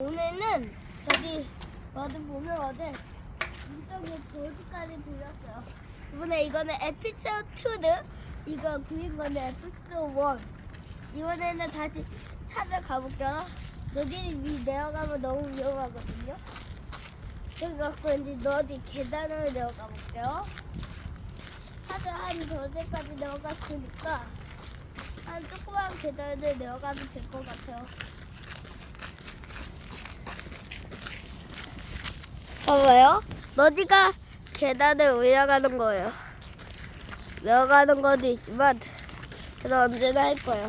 오늘은 저기 어디 보면 어디 이쪽에 저기까지 돌렸어요. 이번에 이거는 에피소드 2드 이거 그린 거는 에피소드 1 이번에는 다시 찾아가 볼게요. 너들이 위 내려가면 너무 위험하거든요. 그래갖고 이제 너디 계단을 내려가 볼게요. 하도 한 저기까지 내려갔으니까 한 조그만 계단을 내려가도 될 것 같아요. 봐봐요. 너디가 계단을 올라가는 거예요. 내려가는 것도 있지만 그래도 언제나 할 거예요.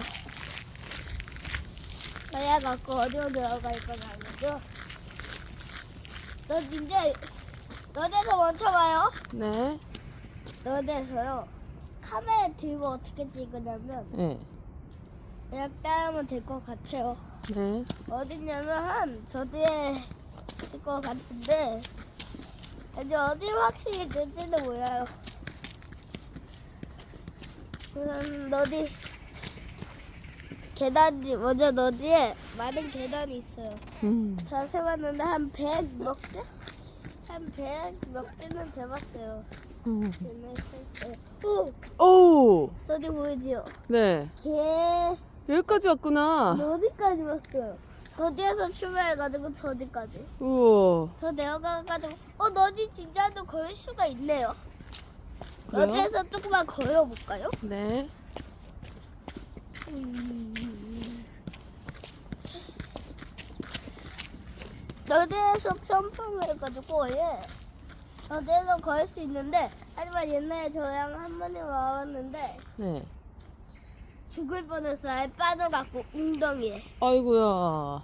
그래야 갖고 어디로 내려갈 건 아니죠. 너 이제 너네서 멈춰봐요. 네. 너네서요. 카메라 들고 어떻게 찍으냐면 네. 그냥 따르면 될 것 같아요. 네. 어디냐면 한 저기에 있을 것 같은데 이제 어디 확실히 될지는 몰라요. 그럼 너디 계단이 먼저 너디에 많은 계단이 있어요. 음. 다 세봤는데 한 100 몇 개? 한 100 몇 개는 돼봤어요. 음. 오! 오. 저기 보이지요? 네. 개 여기까지 왔구나. 어디까지 왔어요? 저디에서 출발해가지고 저디까지. 우와. 저 내려가가지고 어 너디 진짜도 걸 수가 있네요. 그래요? 너디에서 조금만 걸어볼까요? 네. 너디에서 평평해가지고 예. 너디에서 걸 수 있는데 하지만 옛날에 저랑 한 번에 와봤는데 네. 죽을 뻔했어요. 빠져갖고 웅덩이에. 아이고야.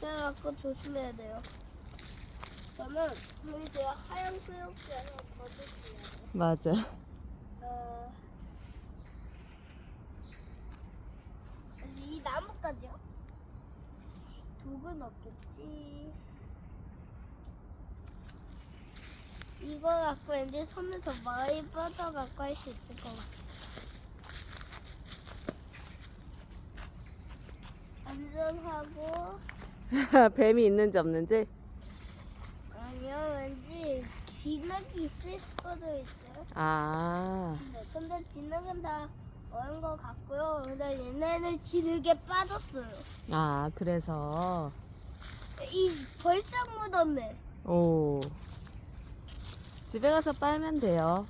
그래갖고 조심해야 돼요. 저는 보이세요? 하얀 수육지 하나 거둘게요. 맞아. 어, 이 나무까지요? 독은 없겠지. 이거 갖고 이제 손을 더 많이 뻗어갖고 할 수 있을 것 같아. 안전하고 뱀이 있는지 없는지? 아니요 왠지 진흙이 있을 수도 있어요. 아. 네, 근데 진흙은 다 어른 것 같고요. 근데 얘네는 진흙에 빠졌어요. 아, 그래서. 이 벌써 묻었네. 오. 집에 가서 빨면 돼요.